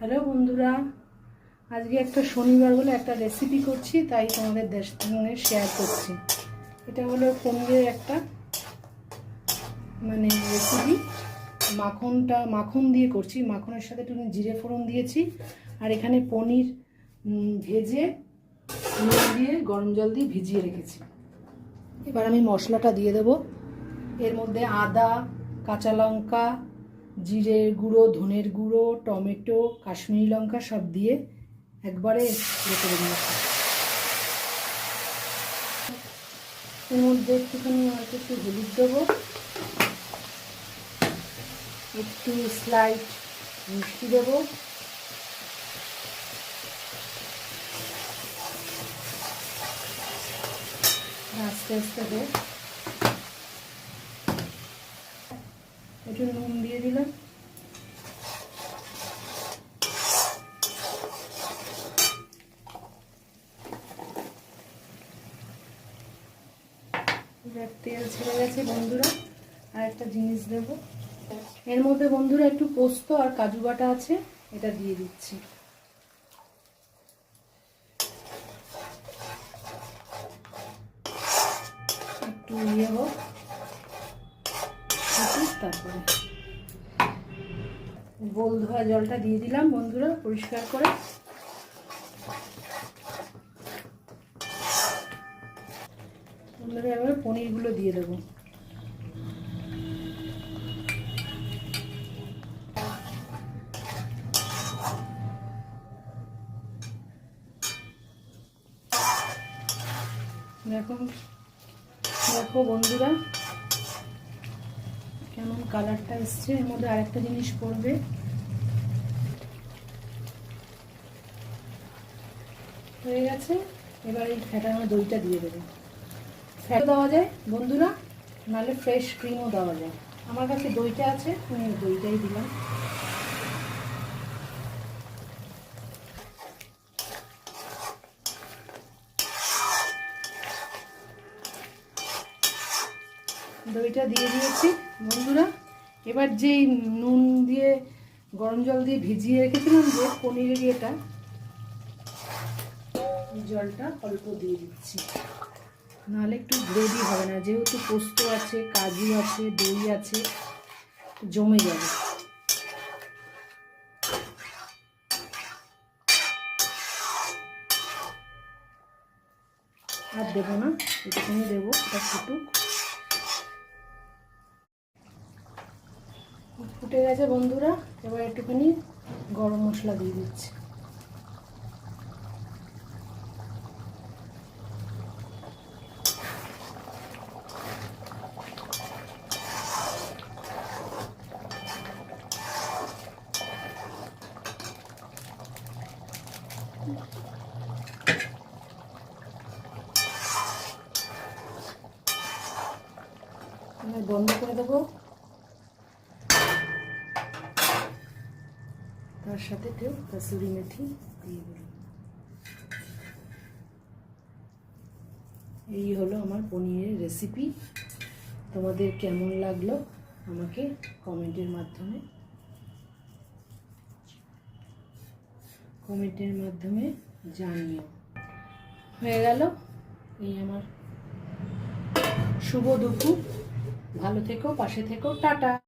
Hello বন্ধুরা, আজকে একটা শনিবার বলে একটা রেসিপি করছি, তাই তোমাদের সঙ্গে শেয়ার করছি। এটা হলো পনিরের একটা মানে রেসিপি মাখনটা মাখন দিয়ে করছি। মাখনের সাথে একটু জিরে ফোড়ন দিয়েছি, আর এখানে পনির ভেজে নুন দিয়ে গরম জল দিয়ে ভিজিয়ে রেখেছি। এবার আমি মশলাটা দিয়ে দেবো। এর মধ্যে আদা, কাঁচা লঙ্কা জিরের গুঁড়ো, ধনের গুঁড়ো, টমেটো, কাশ্মীরি লঙ্কা সব দিয়ে একবারে করে নিয়েছি। এর মধ্যে একটুখানি হয়তো একটু হলুদ দেবো। একটু স্লাইড মিষ্টি দেবো। আস্তে আস্তে একটু নুন দিয়ে দিলাম এবার তেল ছেড়ে গেছে বন্ধুরা। আর একটা জিনিস দেব। এর মধ্যে বন্ধুরা একটু পোস্ত আর কাজু বাটা আছে, এটা দিয়ে দিচ্ছি। একটু ইয়ে হোক। তারপরে। গোল ধোয়া জলটা দিয়ে দিলাম বন্ধুরা, পরিষ্কার করে। বন্ধুরা এবার পনিরগুলো দিয়ে দেবো। দেখো দেখো বন্ধুরা, কেমন কালারটা এসছে। এর মধ্যে আরেকটা জিনিস পড়বে। হয়ে গেছে। এবার এই ফ্যাটানো দইটা দিয়ে দেবো। ফ্যাট দেওয়া যায়, বন্ধুরা, নাহলে ফ্রেশ ক্রিমও দেওয়া যায়। আমার কাছে দইটা আছে, আমি দইটাই দিলাম। দইটা দিয়ে দিয়েছি, বন্ধুরা। এবার যেই নুন দিয়ে, গরম জল দিয়ে ভিজিয়ে রেখেছিলাম যে পনিরের ইয়েটা জলটা অল্প দিয়ে দিচ্ছি। নাহলে একটু গ্রেভি হবে না, যেহেতু পোস্ত আছে, কাজু আছে, দই আছে, জমে যাবে। আর দেবো না এটুকুনি দেবো এটা ফুটুক। ফুটে গেছে বন্ধুরা, এবার একটুখানি গরম মশলা দিয়ে দিচ্ছি এবার বন্ধ করে দেবো। তার সাথে কেউ কাসুরি মেথি দিয়ে দিলাম এই হলো আমার পনিরের রেসিপি তোমাদের কেমন লাগল আমাকে কমেন্টের মাধ্যমে? কমেন্টের মাধ্যমে জানিও। হয়ে গেল এই আমার শুভ দুপুর। ভালো থেকো পাশে থেকো টাটা